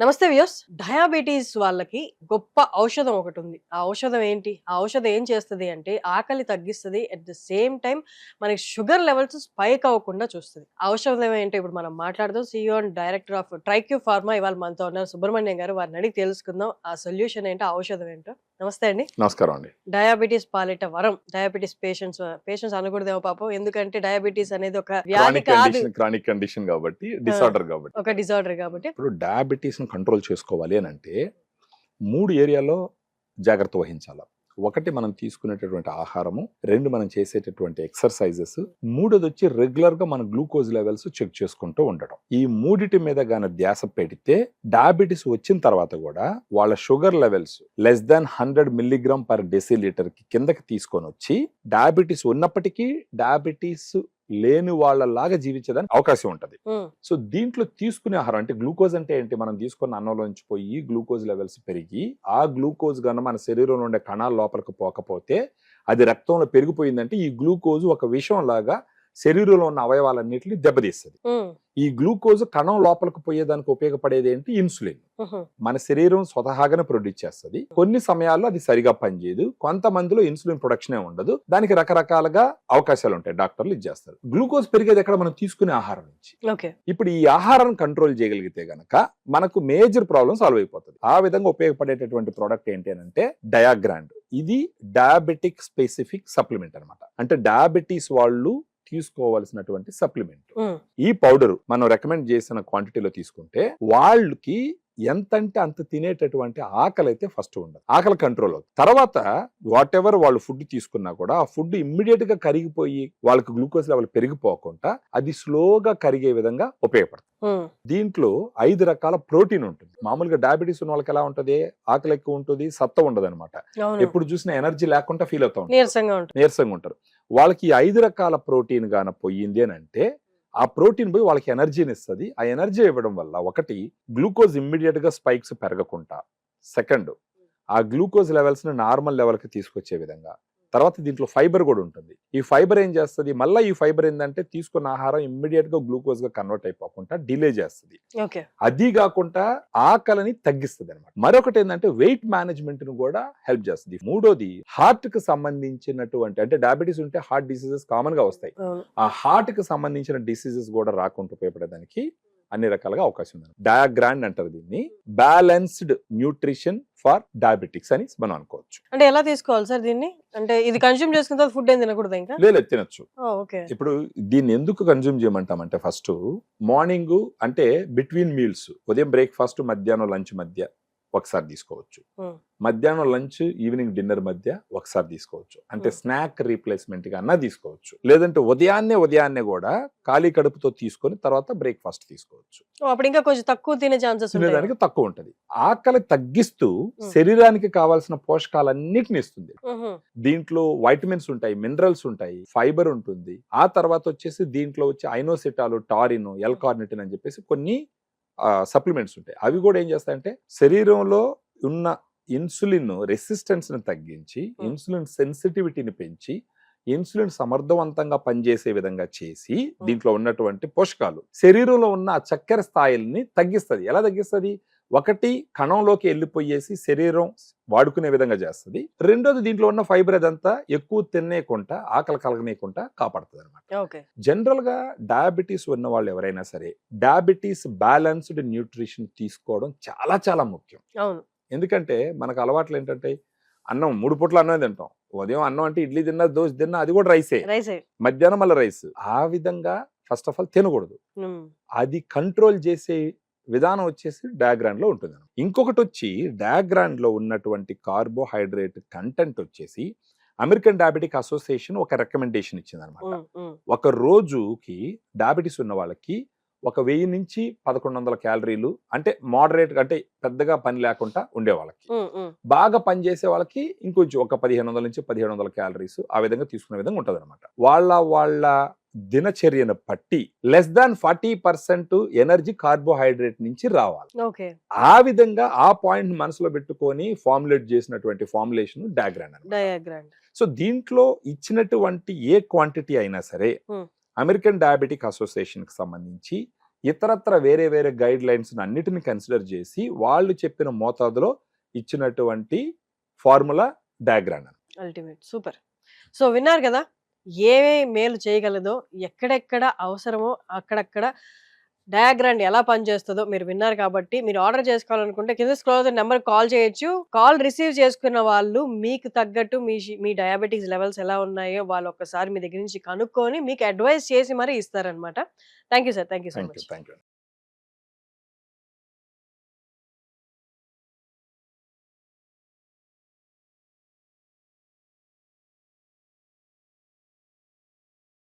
నమస్తే views diabetes వాళ్ళకి గొప్ప ఔషధం ఒకటి ఉంది. ఆ ఔషధం ఏంటి? ఆ ఔషధం ఏం చేస్తుంది అంటే ఆకలి తగ్గిస్తుంది. అట్ ద సేమ్ టైం మనకి షుగర్ లెవెల్స్ స్పైక్ అవ్వకుండా చూస్తుంది. ఆ ఔషధం ఏంటో ఇప్పుడు మనం మాట్లాడదాం. CEO and director of TriQ pharma ఇవాళ మనతో ఉన్నారు సుబ్రహ్మణ్యం గారు. వారిని అడిగి తెలుసుకుందాం. ఆ సొల్యూషన్ ఏంటో ఆ ఔషధం ఏంటో. నమస్తే అండి. నమస్కారం అండి. డయాబెటీస్ పాలిట వరం. డయాబెటీస్ పేషెంట్స్ పేషెంట్స్ అనకూడదేమో పాపం. ఎందుకంటే డయాబెటీస్ అనేది ఒక వ్యాధి కాదు. కండిషన్ క్రానిక్ కండిషన్ కాబట్టి డిసార్డర్ కాబట్టి. ఒక డిజార్డర్ కాబట్టి. ఇప్పుడు డయాబెటీస్ని కంట్రోల్ చేసుకోవాలి అని అంటే మూడు ఏరియాలో జాగ్రత్త వహించాలి? ఒకటి మనం తీసుకునేటటువంటి ఆహారము రెండు మనం చేసేటటువంటి ఎక్సర్సైజెస్ మూడోది వచ్చి రెగ్యులర్గా మన గ్లూకోజ్ లెవెల్స్ చెక్ చేసుకుంటూ ఉండటం. ఈ మూడిటి మీద గానీ ధ్యాస పెడితే డయాబెటీస్ వచ్చిన తర్వాత కూడా వాళ్ళ sugar levels less than hundred milligram per డెసిలీటర్కి కిందకి తీసుకొని వచ్చి డయాబెటీస్ ఉన్నప్పటికీ డయాబెటీస్ లేని వాళ్ళలాగా జీవించడానికి అవకాశం ఉంటది. సో దీంట్లో తీసుకునే ఆహారం అంటే గ్లూకోజ్ అంటే ఏంటి? మనం తీసుకున్న అన్నంలోంచి పోయి గ్లూకోజ్ లెవెల్స్ పెరిగి ఆ గ్లూకోజ్ గన మన శరీరంలో ఉండే కణాల లోపలికి పోకపోతే అది రక్తంలో పెరిగిపోయిందంటే ఈ గ్లూకోజ్ ఒక విషం లాగా శరీరంలో ఉన్న అవయవాలన్నింటినీ దెబ్బతీస్తుంది. ఈ గ్లూకోజ్ కణం లోపలికి పోయేదానికి ఉపయోగపడేది ఏంటి? ఇన్సులిన్. మన శరీరం స్వతహాగానే ప్రొడ్యూస్ చేస్తుంది. కొన్ని సమయాల్లో అది సరిగా పనిచేయదు. కొంతమందిలో ఇన్సులిన్ ప్రొడక్షనే ఉండదు. దానికి రకరకాలుగా అవకాశాలు ఉంటాయి. డాక్టర్లు ఇచ్చేస్తారు గ్లూకోజ్ పెరిగేది ఎక్కడ? మనం తీసుకునే ఆహారం నుంచి. ఇప్పుడు ఈ ఆహారం కంట్రోల్ చేయగలిగితే గనక మనకు మేజర్ ప్రాబ్లం సాల్వ్ అయిపోతుంది. ఆ విధంగా ఉపయోగపడేటటువంటి ప్రోడక్ట్ ఏంటి అని అంటే డయాగ్రాండ్. ఇది డయాబెటిక్ స్పెసిఫిక్ సప్లిమెంట్ అన్నమాట. అంటే డయాబెటీస్ వాళ్ళు తీసుకోవాల్సినటువంటి సప్లిమెంట్. ఈ పౌడర్ మనం రికమెండ్ చేసిన క్వాంటిటీలో తీసుకుంటే వాళ్ళకి ఎంత అంటే అంత తినేటటువంటి ఆకలి అయితే ఫస్ట్ ఉండదు. ఆకలి కంట్రోల్ అవుతుంది. తర్వాత వాట్ ఎవర్ వాళ్ళు ఫుడ్ తీసుకున్నా కూడా ఆ ఫుడ్ ఇమ్మీడియట్గా కరిగిపోయి వాళ్ళకి గ్లూకోజ్ లెవెల్ పెరిగిపోకుండా అది స్లోగా కరిగే విధంగా ఉపయోగపడుతుంది. దీంట్లో ఐదు రకాల ప్రోటీన్ ఉంటుంది. మామూలుగా డయాబెటీస్ ఉన్న వాళ్ళకి ఎలా ఉంటది? ఆకలి ఎక్కువ ఉంటుంది సత్త ఉండదు అనమాట ఎప్పుడు చూసినా ఎనర్జీ లేకుండా ఫీల్ అవుతా నీరసంగా ఉంటారు. వాళ్ళకి ఐదు రకాల ప్రోటీన్ గాన పోయింది అని అంటే ఆ ప్రోటీన్ పోయి వాళ్ళకి ఎనర్జీని ఇస్తుంది ఆ ఎనర్జీ ఇవ్వడం వల్ల ఒకటి గ్లూకోజ్ ఇమ్మీడియట్గా స్పైక్స్ పెరగకుండా. సెకండ్ ఆ గ్లూకోజ్ లెవెల్స్ని నార్మల్ లెవెల్కి తీసుకొచ్చే విధంగా. తర్వాత దీంట్లో ఫైబర్ కూడా ఉంటుంది. ఈ ఫైబర్ ఏం చేస్తుంది? మళ్ళీ ఈ ఫైబర్ ఏంటంటే తీసుకున్న ఆహారం ఇమ్మీడియట్గా గ్లూకోజ్గా కన్వర్ట్ అయిపోకుండా డిలే చేస్తుంది. అది కాకుండా ఆకలిని తగ్గిస్తుంది అనమాట మరొకటి ఏంటంటే వెయిట్ మేనేజ్మెంట్ను కూడా హెల్ప్ చేస్తుంది. మూడోది హార్ట్కి సంబంధించినటువంటి అంటే డయాబెటీస్ ఉంటే హార్ట్ డిసీజెస్ కామన్గా వస్తాయి ఆ హార్ట్కి సంబంధించిన డిసీజెస్ కూడా రాకుండా ఉపయోగపడేదానికి అన్ని రకాలుగా అవకాశం ఉంది డయాగ్రాండ్ అంటారు దీన్ని. బ్యాలెన్స్డ్ న్యూట్రిషన్ ఫర్ డయాబెటిక్స్ అని మనం అనుకోవచ్చు. అంటే ఎలా తీసుకోవాలి సార్ దీన్ని? అంటే ఇది కన్జ్యూమ్ చేసుకున్న తర్వాత ఫుడ్ ఏం తినకూడదు ఇంకా? లేదు తినొచ్చు. ఓకే. ఇప్పుడు దీన్ని ఎందుకు కన్జ్యూమ్ చేయమంటామంటే ఫస్ట్ మార్నింగ్ అంటే బిట్వీన్ మీల్స్ ఉదయం బ్రేక్ఫాస్ట్ మధ్యాహ్నం లంచ్ మధ్య ఒకసారి తీసుకోవచ్చు. మధ్యాహ్నం లంచ్ ఈవినింగ్ డిన్నర్ మధ్య ఒకసారి తీసుకోవచ్చు. అంటే. స్నాక్ రీప్లేస్మెంట్గా అన్నా తీసుకోవచ్చు. లేదంటే ఉదయాన్నే ఉదయాన్నే కూడా ఖాళీ కడుపుతో తీసుకొని తర్వాత బ్రేక్ఫాస్ట్ తీసుకోవచ్చు. అప్పుడు ఇంకా కొంచెం తక్కువ తినే ఛాన్సెస్ తినేదానికి తక్కువ ఉంటది. ఆకలి తగ్గిస్తూ. శరీరానికి కావాల్సిన పోషకాలన్నిటిని ఇస్తుంది. దీంట్లో వైటమిన్స్ ఉంటాయి మినరల్స్ ఉంటాయి ఫైబర్ ఉంటుంది. ఆ తర్వాత వచ్చేసి దీంట్లో వచ్చి ఐనోసిటాలు టారిన్ ఎల్ కార్నిటిన్ అని చెప్పేసి కొన్ని సప్లిమెంట్స్ ఉంటాయి. అవి కూడా ఏం చేస్తాయంటే శరీరంలో ఉన్న ఇన్సులిన్ రెసిస్టెన్స్ని తగ్గించి. ఇన్సులిన్ సెన్సిటివిటీని పెంచి ఇన్సులిన్ సమర్థవంతంగా పనిచేసే విధంగా చేసి దీంట్లో ఉన్నటువంటి పోషకాలు శరీరంలో ఉన్న ఆ చక్కెర స్థాయిల్ని తగ్గిస్తుంది. ఎలా తగ్గిస్తుంది? ఒకటి కణంలోకి వెళ్ళిపోయేసి శరీరం వాడుకునే విధంగా చేస్తుంది. రెండోది దీంట్లో ఉన్న ఫైబర్ అదంతా ఎక్కువ తినేయకుండా ఆకలి కలగనీయకుండా కాపాడుతుంది అనమాట జనరల్గా డయాబెటీస్ ఉన్న వాళ్ళు ఎవరైనా సరే డయాబెటీస్ బ్యాలెన్స్డ్ న్యూట్రిషన్ తీసుకోవడం చాలా చాలా ముఖ్యం. ఎందుకంటే మనకు అలవాట్లు ఏంటంటే అన్నం మూడు పూట్ల అన్నం తింటాం. ఉదయం అన్నం అంటే ఇడ్లీ తిన్నా దోశ తిన్నా అది కూడా రైసే. రైస్. మధ్యాహ్నం మళ్ళీ రైస్. ఆ విధంగా ఫస్ట్ ఆఫ్ ఆల్ తినకూడదు. అది కంట్రోల్ చేసే విధానం వచ్చేసి డయాగ్రాండ్లో ఉంటుంది ఇంకొకటి వచ్చి డయాగ్రాండ్లో ఉన్నటువంటి కార్బోహైడ్రేట్ కంటెంట్ వచ్చేసి అమెరికన్ డయాబెటిక్ అసోసియేషన్ ఒక రికమెండేషన్ ఇచ్చింది అనమాట ఒక రోజుకి డయాబెటీస్ ఉన్న వాళ్ళకి ఒక వెయ్యి నుంచి పదకొండు వందల క్యాలరీలు అంటే మోడరేట్ అంటే పెద్దగా పని లేకుండా ఉండే వాళ్ళకి. బాగా పనిచేసే వాళ్ళకి ఇంకొంచెం ఒక పదిహేను వందల నుంచి పదిహేడు వందల క్యాలరీస్ ఆ విధంగా తీసుకునే విధంగా ఉంటుంది అనమాట వాళ్ళ వాళ్ళ దినచర్యను బట్టి less than forty percent energy carbohydrate నుంచి రావాలి. ఆ విధంగా ఆ పాయింట్ మనసులో పెట్టుకొని ఫార్ములేట్ చేసినటువంటి ఫార్ములేషన్ డయాగ్రాండ్ సో దీంట్లో ఇచ్చినటువంటి ఏ క్వాంటిటీ అయినా సరే. అమెరికన్ డయాబెటిక్ అసోసియేషన్కి సంబంధించి ఇతరత్ర వేరే వేరే గైడ్ లైన్స్ అన్నిటిని కన్సిడర్ చేసి వాళ్ళు చెప్పిన మోతాదులో ఇచ్చినటువంటి formula diagram ultimate. Super. So విన్నారు కదా? ఏ మేలు చేయగలదో ఎక్కడెక్కడ అవసరమో అక్కడక్కడ డయాగ్రాండ్ ఎలా పనిచేస్తుందో మీరు విన్నారు కాబట్టి మీరు ఆర్డర్ చేసుకోవాలనుకుంటే కింద స్క్రోల్ నెంబర్ కాల్ చేయొచ్చు. కాల్ రిసీవ్ చేసుకున్న వాళ్ళు మీకు తగ్గట్టు మీ మీ డయాబెటీస్ లెవెల్స్ ఎలా ఉన్నాయో వాళ్ళు ఒక్కసారి మీ దగ్గర నుంచి కనుక్కొని మీకు అడ్వైస్ చేసి మరీ ఇస్తారనమాట thank you sir. Thank you so much. Thank you